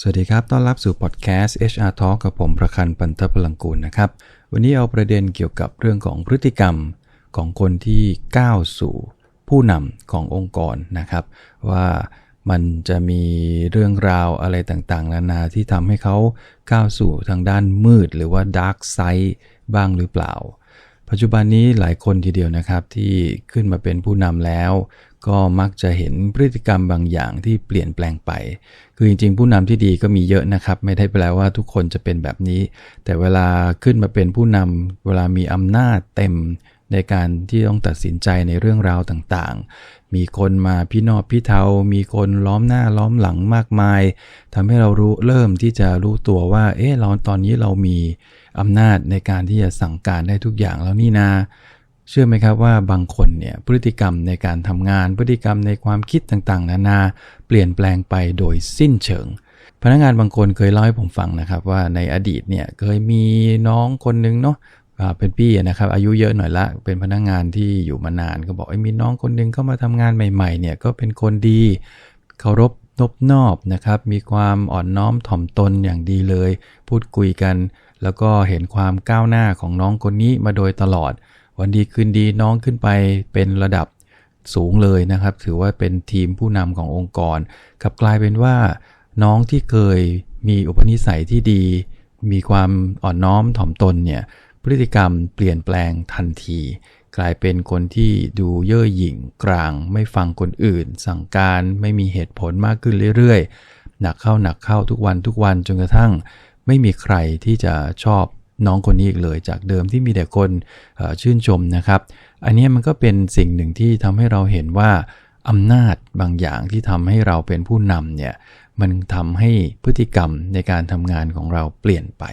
สวัสดีครับ ต้อนรับสู่พอดแคสต์ HR Talk กับผมประคันปันทพลังกูลนะครับ วันนี้เอาประเด็นเกี่ยวกับเรื่องของพฤติกรรมของคนที่ก้าวสู่ผู้นำขององค์กรนะครับ ว่ามันจะมีเรื่องราวอะไรต่างๆ นานาที่ทำให้เขาก้าวสู่ทางด้านมืด หรือว่าดาร์กไซด์บ้างหรือเปล่า ปัจจุบันนี้หลายคนทีเดียวนะครับที่ขึ้นมาเป็นผู้นำแล้ว ก็มักจะเห็นพฤติกรรมบางอย่างที่เปลี่ยนแปลงไป คือจริงๆ ผู้นำที่ดีก็มีเยอะนะครับ ไม่ได้แปลว่าทุกคนจะเป็นแบบนี้ แต่เวลาขึ้นมาเป็นผู้นำเวลามีอำนาจเต็มในการที่ต้องตัดสินใจในเรื่องราวต่างๆ มีคนมาพี่นอบพี่เทา มีคนล้อมหน้าล้อมหลังมากมายทำให้เรารู้เริ่มที่จะรู้ตัวว่า เอ๊ะเราตอนนี้เรามีอำนาจในการที่จะสั่งการได้ทุกอย่างแล้วนี่นา เชื่อไหมครับว่าบางคนเนี่ยพฤติกรรมในการทำงาน พฤติกรรมในความคิดต่างๆ นานาเปลี่ยนแปลงไปโดยสิ้นเชิง พนักงานบางคนเคยเล่าให้ผมฟังนะครับว่าในอดีตเนี่ยเคยมีน้องคนนึงเนาะเป็นพี่นะครับอายุเยอะหน่อยละ เป็นพนักงานที่อยู่มานานก็บอกไอ้มีน้องคนนึงเข้ามาทำงานใหม่ๆเนี่ยก็เป็นคนดีเคารพนบนอบนะครับมีความอ่อนน้อมถ่อมตนอย่างดีเลย พูดคุยกัน แล้วก็เห็นความก้าวหน้าของน้องคนนี้มาโดยตลอด วันดีคืนดีน้องขึ้นไปเป็นระดับสูงเลยนะครับ ถือว่าเป็นทีมผู้นำขององค์กรกลับกลายเป็นว่า น้องที่เคยมีอุปนิสัยที่ดี มีความอ่อนน้อมถ่อมตนเนี่ยพฤติกรรมเปลี่ยนแปลงทันที กลายเป็นคนที่ดูเย่อหยิ่งกลาง ไม่ฟังคนอื่น สั่งการไม่มีเหตุผลมากขึ้นเรื่อยๆ หนักเข้าหนักเข้าทุกวันทุกวันจนกระทั่ง ไม่มีใครที่จะชอบ น้องคนนี้อีกเลย จากเดิมที่มีแต่คนชื่นชมนะครับ อันนี้มันก็เป็นสิ่งหนึ่งที่ทำให้เราเห็นว่าอำนาจบางอย่างที่ทำให้เราเป็นผู้นำเนี่ยมันทำให้พฤติกรรมในการทำงานของเราเปลี่ยนไป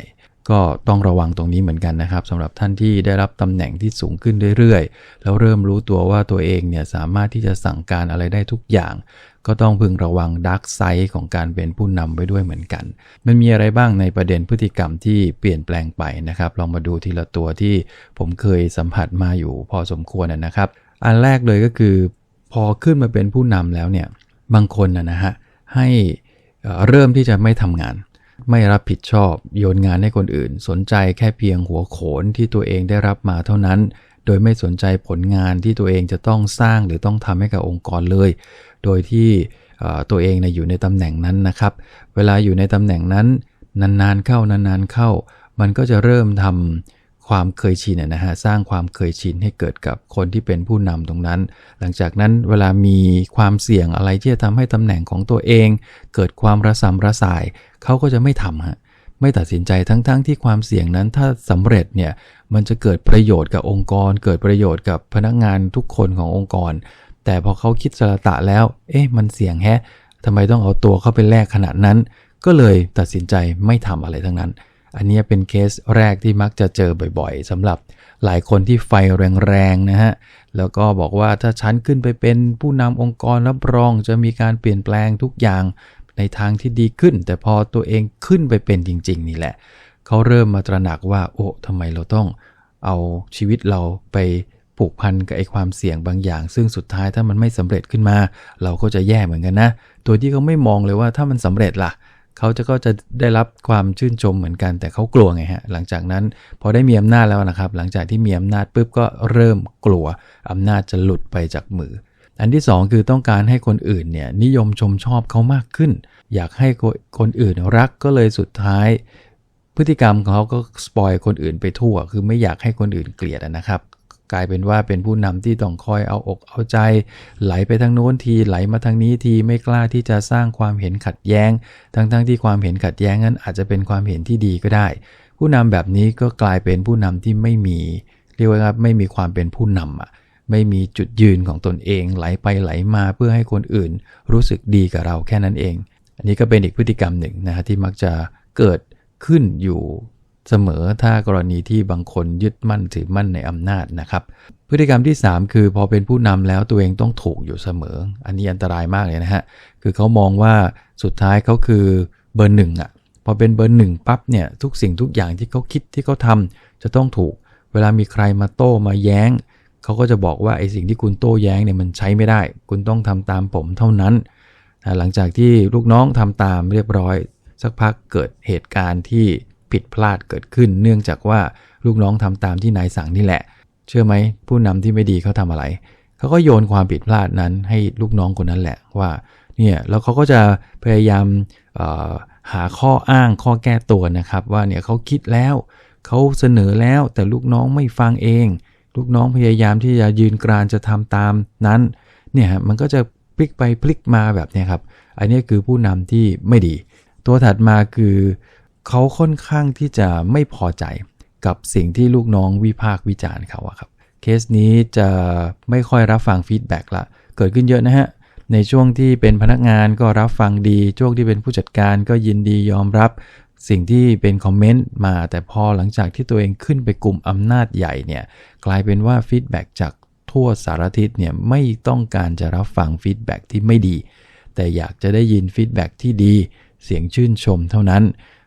ก็ต้องระวังตรงนี้เหมือนกันนะครับสำหรับท่านที่ได้รับตำแหน่งที่สูงขึ้นเรื่อยๆ แล้วเริ่มรู้ตัวว่าตัวเองเนี่ยสามารถที่จะสั่งการอะไรได้ทุกอย่าง ก็ต้องพึงระวังดักไซด์ของการเป็นผู้นำไว้ด้วยเหมือนกัน มันมีอะไรบ้างในประเด็นพฤติกรรมที่เปลี่ยนแปลงไปนะครับ ลองมาดูทีละตัวที่ผมเคยสัมผัสมาอยู่พอสมควรนะครับ อันแรกเลยก็คือพอขึ้นมาเป็นผู้นำแล้วเนี่ย บางคนนะนะฮะให้เอ่อเริ่มที่จะไม่ทำงาน ไม่รับผิดชอบโยนงานให้คนอื่น สนใจแค่เพียงหัวโขนที่ตัวเองได้รับมาเท่านั้น โดยไม่สนใจผลงานที่ตัวเองจะต้องสร้างหรือต้องทำให้กับองค์กรเลย โดยที่ตัวเองนะอยู่ในตำแหน่งนั้นนะครับ เวลาอยู่ในตำแหน่งนั้นนานๆเข้านานๆเข้า มันก็จะเริ่มทำความเคยชินนะฮะสร้างความเคยชินให้เกิดกับคนที่เป็นผู้นำตรงนั้น หลังจากนั้นเวลามีความเสี่ยงอะไรที่จะทำให้ตำแหน่งของตัวเอง เกิดความระสำระสายเขาก็จะไม่ทำฮะไม่ตัดสินใจทั้งๆทที่ความเสี่ยงนั้นถ้าสำเร็จเนี่ยมันจะเกิดประโยชน์กับองค์กร เกิดประโยชน์กับพนักงานทุกคนขององค์กร แต่พอเขาคิดสละตะแล้ว เอ๊ะ มันเสี่ยงแฮะทำไมต้องเอาตัวเข้าไปแลกขนาดนั้น ก็เลยตัดสินใจไม่ทำอะไรทั้งนั้น อันนี้เป็นเคสแรกที่มักจะเจอบ่อยๆสำหรับหลายคนที่ไฟแรงๆนะฮะ แล้วก็บอกว่าถ้าฉันขึ้นไปเป็นผู้นำองค์กรรับรองจะมีการเปลี่ยนแปลงทุกอย่างในทางที่ดีขึ้น แต่พอตัวเองขึ้นไปเป็นจริง ๆ นี่แหละ เขาเริ่มมาตระหนักว่า โอ้ทำไมเราต้องเอาชีวิตเราไป ผูกพันกับไอ้ความเสี่ยงบางอย่าง ซึ่งสุดท้ายถ้ามันไม่สำเร็จขึ้นมา เราก็จะแย่เหมือนกันนะตัวที่เขาไม่มองเลยว่าถ้ามันสำเร็จล่ะ เขาจะก็จะได้รับความชื่นชมเหมือนกันแต่เขากลัวไงฮะ หลังจากนั้นพอได้มีอำนาจแล้วนะครับ หลังจากที่มีอำนาจปุ๊บก็เริ่มกลัวอำนาจจะหลุดไปจากมืออันที่สองคือต้องการให้คนอื่นเนี่ยนิยมชมชอบเขามากขึ้น อยากให้คนอื่นรักก็เลยสุดท้าย พฤติกรรมของเขาก็สปอยคนอื่นไปทั่ว คือไม่อยากให้คนอื่นเกลียดนะครับ กลายเป็นว่าเป็นผู้นำที่ต้องคอยเอาอกเอาใจ ไหลไปทางโน้นทีไหลมาทางนี้ทีไม่กล้าที่จะสร้างความเห็นขัดแย้ง ทั้งๆทที่ความเห็นขัดแย้งนั้นอาจจะเป็นความเห็นที่ดีก็ได้ ผู้นำแบบนี้ก็กลายเป็นผู้นำที่ไม่มีเรียกว่าครับไม่มีความเป็นผู้นำอะไม่มีจุดยืนของตนเองไหลไปไหลมาเพื่อให้คนอื่น รู้สึกดีกับเราแค่นั้นเอง อันนี้ก็เป็นอีกพฤติกรรมหนึ่งนะฮะที่มักจะเกิดขึ้นอยู่ เสมอถ้ากรณีที่บางคนยึดมั่นถือมั่นในอำนาจนะครับ พฤติกรรมที่ 3 คือพอเป็นผู้นำแล้วตัวเองต้องถูกอยู่เสมอ อันนี้อันตรายมากเลยนะฮะคือเขามองว่าสุดท้ายเขาคือเบอร์หนึ่งอะพอเป็นเบอร์หนึ่งปั๊บเนี่ยทุกสิ่งทุกอย่างที่เขาคิดที่เขาทำจะต้องถูก เวลามีใครมาโต้มาแย้งเขาก็จะบอกว่าไอ้สิ่งที่คุณโต้แย้งเนี่ยมันใช้ไม่ได้ คุณต้องทำตามผมเท่านั้นหลังจากที่ลูกน้องทำตามเรียบร้อย สักพักเกิดเหตุการณ์ที่ ผิดพลาดเกิดขึ้น เนื่องจากว่าลูกน้องทำตามที่นายสั่งนี่แหละ เชื่อไหมผู้นำที่ไม่ดีเขาทำอะไรเขาก็โยนความผิดพลาดนั้นให้ลูกน้องคนนั้นแหละว่าเนี่ยแล้วเขาก็จะพยายามหาข้ออ้างข้อแก้ตัวนะครับ ว่าเนี่ยเขาคิดแล้วเขาเสนอแล้วแต่ลูกน้องไม่ฟังเอง ลูกน้องพยายามที่จะยืนกรานจะทำตามนั้นเนี่ยมันก็จะพลิกไปพลิกมาแบบนี้ครับ อันนี้คือผู้นำที่ไม่ดี ตัวถัดมาคือ เขาค่อนข้างที่จะไม่พอใจกับสิ่งที่ลูกน้องวิพากษ์วิจารณ์เขาครับ เคสนี้จะไม่ค่อยรับฟังฟีดแบ็กละ เกิดขึ้นเยอะนะฮะ ในช่วงที่เป็นพนักงานก็รับฟังดี ช่วงที่เป็นผู้จัดการก็ยินดียอมรับ สิ่งที่เป็นคอมเมนต์มา แต่พอหลังจากที่ตัวเองขึ้นไปกลุ่มอำนาจใหญ่เนี่ย กลายเป็นว่าฟีดแบ็กจากทั่วสารทิศเนี่ยไม่ต้องการจะรับฟังฟีดแบ็กที่ไม่ดี แต่อยากจะได้ยินฟีดแบ็กที่ดี เสียงชื่นชมเท่านั้น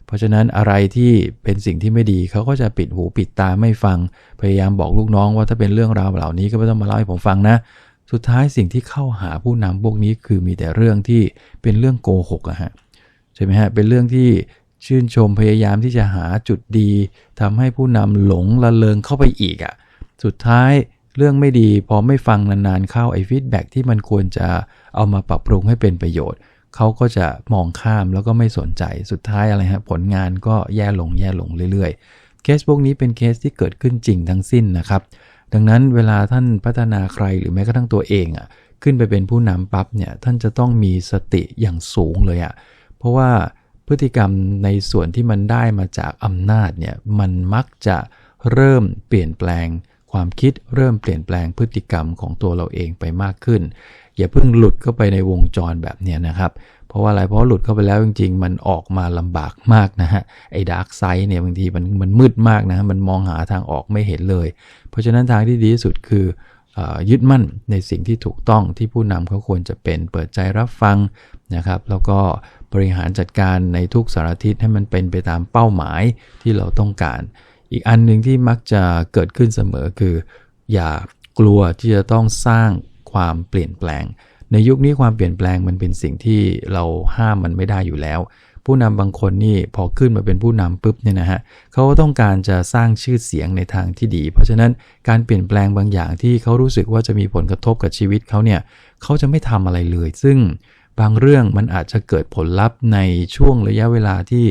เพราะฉะนั้นอะไรที่เป็นสิ่งที่ไม่ดีเขาก็จะปิดหูปิดตาไม่ฟัง พยายามบอกลูกน้องว่าถ้าเป็นเรื่องราวเหล่านี้ก็ไม่ต้องมาเล่าให้ผมฟังนะ สุดท้ายสิ่งที่เข้าหาผู้นำพวกนี้คือมีแต่เรื่องที่เป็นเรื่องโกหกอะฮะใช่ไหมฮะเป็นเรื่องที่ชื่นชมพยายามที่จะหาจุดดีทำให้ผู้นำหลงละเลงเข้าไปอีกอะสุดท้ายเรื่องไม่ดีพอไม่ฟังนานๆเข้าไอ้ฟีดแบ็ที่มันควรจะเอามาปรับปรุงให้เป็นประโยชน์ เขาก็จะมองข้ามแล้วก็ไม่สนใจสุดท้ายอะไรฮะผลงานก็แย่ลงแย่ลงเรื่อยๆ เคสพวกนี้เป็นเคสที่เกิดขึ้นจริงทั้งสิ้นนะครับ ดังนั้นเวลาท่านพัฒนาใครหรือแม้กระทั่งตัวเองอะขึ้นไปเป็นผู้นำปั๊บเนี่ยท่านจะต้องมีสติอย่างสูงเลยอะ่ะเพราะว่าพฤติกรรมในส่วนที่มันได้มาจากอำนาจเนี่ยมันมักจะเริ่มเปลี่ยนแปลงความคิดเริ่มเปลี่ยนแปลงพฤติกรรมของตัวเราเองไปมากขึ้น อย่าเพิ่งหลุดเข้าไปในวงจรแบบนี้นะครับ เพราะว่าอะไรเพราะหลุดเข้าไปแล้วจริงๆ มันออกมาลำบากมากนะฮะไอ้ดาร์กไซด์เนี่ยบางทีมันมันมืดมากนะมันมองหาทางออกไม่เห็นเลย เพราะฉะนั้นทางที่ดีที่สุดคือยึดมั่นในสิ่งที่ถูกต้องที่ผู้นำเขาควรจะเป็นเปิดใจรับฟังนะครับ แล้วก็บริหารจัดการในทุกสารทิศให้มันเป็นไปตามเป้าหมายที่เราต้องการ อีกอันหนึ่งที่มักจะเกิดขึ้นเสมอคือ อย่ากลัวที่จะต้องสร้าง ความเปลี่ยนแปลง ในยุคนี้ความเปลี่ยนแปลงมันเป็นสิ่งที่เราห้ามมันไม่ได้อยู่แล้ว ผู้นำบางคนนี่พอขึ้นมาเป็นผู้นำปุ๊บเนี่ยนะฮะเขาก็ต้องการจะสร้างชื่อเสียงในทางที่ดี เพราะฉะนั้นการเปลี่ยนแปลงบางอย่างที่เขารู้สึกว่าจะมีผลกระทบกับชีวิตเขาเนี่ยเขาจะไม่ทำอะไรเลย ซึ่งบางเรื่องมันอาจจะเกิดผลลัพธ์ในช่วงระยะเวลาที่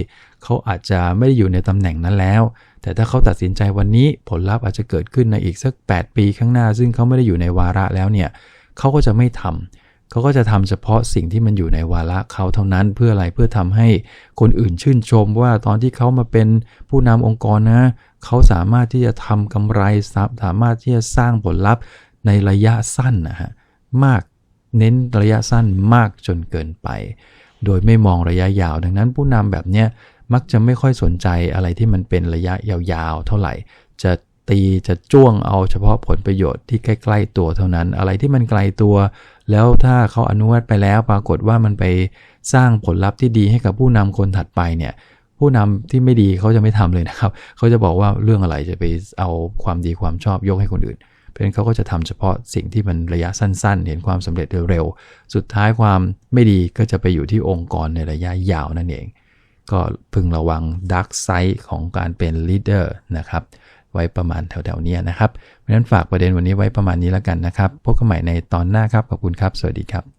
เขาอาจจะไม่ได้อยู่ในตำแหน่งนั้นแล้ว แต่ถ้าเขาตัดสินใจวันนี้ผลลัพธ์อาจจะเกิดขึ้นในอีกสัก 8 ปีข้างหน้า ซึ่งเขาไม่ได้อยู่ในวาระแล้วเนี่ยเขาก็จะไม่ทำเขาก็จะทำเฉพาะสิ่งที่มันอยู่ในวาระเขาเท่านั้นเพื่ออะไรเพื่อทำให้คนอื่นชื่นชมว่าตอนที่เขามาเป็นผู้นำองค์กรนะเขาสามารถที่จะทำกำไรสามารถที่จะสร้างผลลัพธ์ในระยะสั้นนะฮะมากเน้นระยะสั้นมากจนเกินไป โดยไม่มองระยะยาว ดังนั้นผู้นำแบบเนี้ย มักจะไม่ค่อยสนใจอะไรที่มันเป็นระยะยาวๆ เท่าไหร่ จะตีจะจ้วงเอาเฉพาะผลประโยชน์ที่ใกล้ ๆ ตัวเท่านั้น อะไรที่มันไกลตัว แล้วถ้าเขาอนุมัติไปแล้วปรากฏว่ามันไปสร้างผลลัพธ์ที่ดีให้กับผู้นำคนถัดไปเนี่ยผู้นำที่ไม่ดีเขาจะไม่ทำเลยนะครับ เขาจะบอกว่าเรื่องอะไรจะไปเอาความดีความชอบยกให้คนอื่น เพราะฉะนั้นเขาก็จะทำเฉพาะสิ่งที่มันระยะสั้น ๆ เห็นความสำเร็จเร็วๆ สุดท้ายความไม่ดีก็จะไปอยู่ที่องค์กรในระยะยาวนั่นเอง ก็พึงระวังดักไซด์ของการเป็นลีดเดอร์นะครับไว้ประมาณแถวๆนี้นะครับเพราะฉะนั้นฝากประเด็นวันนี้ไว้ประมาณนี้แล้วกันนะครับ พบกันใหม่ในตอนหน้าครับ ขอบคุณครับ สวัสดีครับ